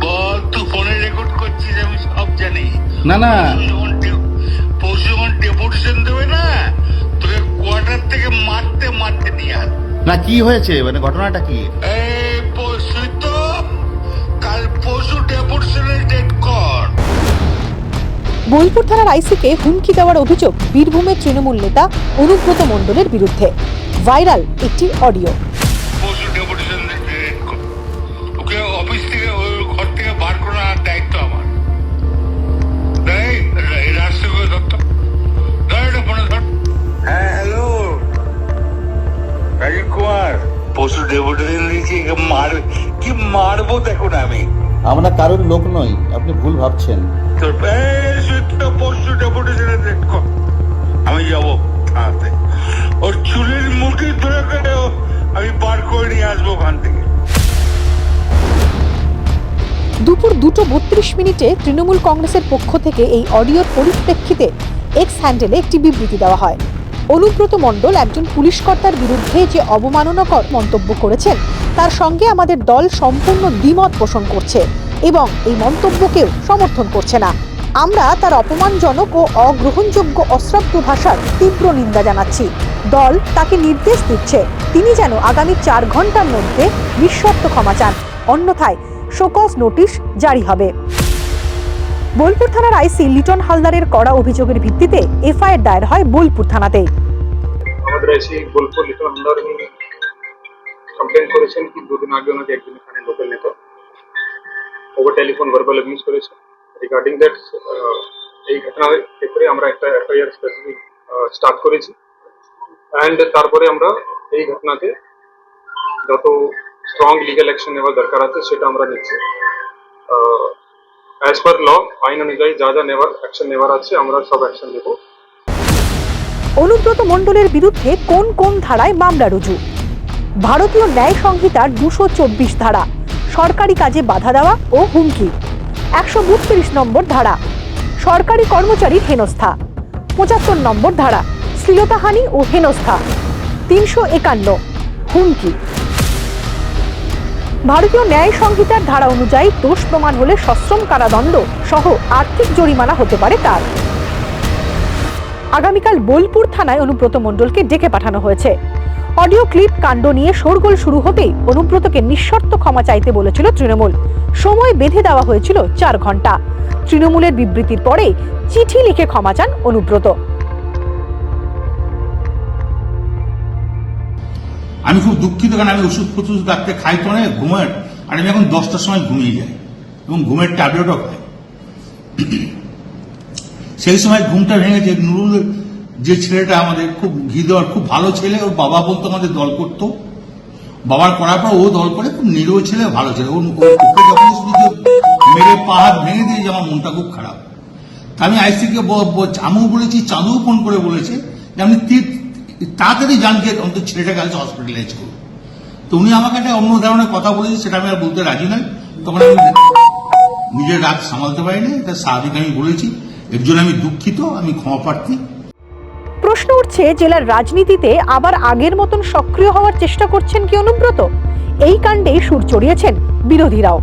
বল তুই ফোনে রেকর্ড করছিস আমি সব জানি। না না। পরশু যখন ডে- পরশু যখন ডেপুটেশন দেবে না তোকে কোয়ার্টার থেকে মারতে মারতে নিয়ে আস না কি হয়েছে? মানে ঘটনাটা কি? এই পরশু তো কাল পরশু ডেপুটেশনের ডেট কর। বোলপুর থানার আইসিকে হুমকি দেওয়ার অভিযোগ বীরভূমের তৃণমূল নেতা অনুব্রত মণ্ডলের বিরুদ্ধে। ভাইরাল একটি অডিও। মার কি মারবো দেখো না আমি। আমরা কারোর লোক নই আপনি ভুল ভাবছেন। তোর পরশু ডেপুটেশনের ডেট কর। আমি যাব থানাতে ওর চুলের মুঠি ধরে করে আমি বার করে নিয়ে আসব ওখান থেকে। দুপুর দুটো বত্রিশ মিনিটে তৃণমূল কংগ্রেসের পক্ষ থেকে এই অডিওর পরিপ্রেক্ষিতে এক্স হ্যান্ডেলে একটি বিবৃতি দেওয়া হয়। অনুব্রত মণ্ডল একজন পুলিশ কর্তার বিরুদ্ধে যে অবমাননাকর মন্তব্য করেছেন, তার সঙ্গে আমাদের দল সম্পূর্ণ দ্বিমত পোষণ করছে এবং এই মন্তব্যকেও সমর্থন করছে না। আমরা তার অপমানজনক ও অগ্রহণযোগ্য অশ্রাব্য ভাষার তীব্র নিন্দা জানাচ্ছি। দল তাকে নির্দেশ দিচ্ছে, তিনি যেন আগামী চার ঘণ্টার মধ্যে নিঃশর্ত ক্ষমা চান। অন্যথায় শোকজ নোটিশ জারি হবে। বোলপুর থানার আইসি লিটন হালদারের করা অভিযোগের ভিত্তিতে এফআইআর দায়ের হয় বোলপুর থানাতে। আমাদের এসে বোলপুর লিটন হামদার উনি কমপ্লেন করেছেন কি দুদিন আগে ওনাকে একজন এখানে লোকাল নেতা। ওভার টেলিফোন ভার্বাল অ্যাবিউজ করেছে। রিগার্ডিং দ্যাট এই ঘটনার ক্ষেত্রে আমরা একটা এফআইআর স্পেসিফিক স্টার্ট করেছি। অ্যান্ড তারপরে আমরা এই ঘটনাকে যত স্ট্রং লিগ্যাল অ্যাকশন নেওয়ার দরকার আছে সেটা আমরা নিচ্ছি। অ্যাজ পার ল আইন অনুযায়ী যা যা নেওয়ার অ্যাকশন নেওয়ার আছে, আমরা সব অ্যাকশন নেব। অনুব্রত মণ্ডলের বিরুদ্ধে কোন কোন ধারায় মামলা রুজু? ভারতীয় ন্যায় সংহিতার দুশো চব্বিশ ধারা, সরকারি কাজে বাধা দেওয়া ও হুমকি। একশো বত্রিশ নম্বর ধারা, সরকারি কর্মচারীর হেনস্থা। পঁচাত্তর নম্বর ধারা, শ্লীলতাহানি ও হেনস্থা। তিনশো একান্ন, হুমকি। ভারতীয় ন্যায় সংহিতার ধারা অনুযায়ী দোষ প্রমাণ হলে সশ্রম কারাদণ্ড সহ আর্থিক জরিমানা হতে পারে তার। আগামীকাল বোলপুর থানায় অনুব্রত মণ্ডলকে ডেকে পাঠানো হয়েছে। অডিও ক্লিপ, কাণ্ড নিয়ে শোরগোল শুরু হতেই অনুব্রতকে নিঃশর্ত ক্ষমা চাইতে বলেছিল তৃণমূল। সময় বেঁধে দেওয়া হয়েছিল চার ঘণ্টা তৃণমূলের বিবৃতির পরে চিঠি লিখে ক্ষমা চান অনুব্রত। আমি খুব দুঃখিত কারণ আমি ওষুধ ফষুধ রাত্রে খাই তো না। ঘুমের আর আমি এখন দশটার সময় ঘুমিয়ে যাই এবং ঘুমের ট্যাবলেটও খাই। সেই সময় ঘুমটা ভেঙেছে। নুরুল, যে ছেলেটা আমাদের খুব ঘি দেওয়ার, খুব ভালো ছেলে, ওর বাবা বলতো আমাদের দল করতো। বাবার করার পর ও দল করে, খুব নিরীহ ছেলে, ভালো ছেলে। ওকে যখন শুধু মেরে পা হাত ভেঙে দিয়েছে, আমার মনটা খুব খারাপ। আমি আইসিকে আমিও বলেছি চাঁদুও ফোন করে বলেছে যে, আপনি তীর- তাড়াতাড়ি জানকে অন্তত ছেলেটাকে আজ হসপিটালাইজ করুন। তো উনি আমাকে একটা অন্য ধরনের কথা বলেছে, সেটা আমি আর বলতে রাজি নই তখন আমি নিজের রাগ সামালতে পারিনি, এটা স্বাভাবিক আমি বলেছি। এর জন্য আমি দুঃখিত, আমি ক্ষমা প্রার্থী। প্রশ্ন উঠছে, জেলার রাজনীতিতে আবার আগের মতন সক্রিয় হওয়ার চেষ্টা করছেন কি অনুব্রত? এই কাণ্ডে সুর চড়িয়েছেন বিরোধীরাও।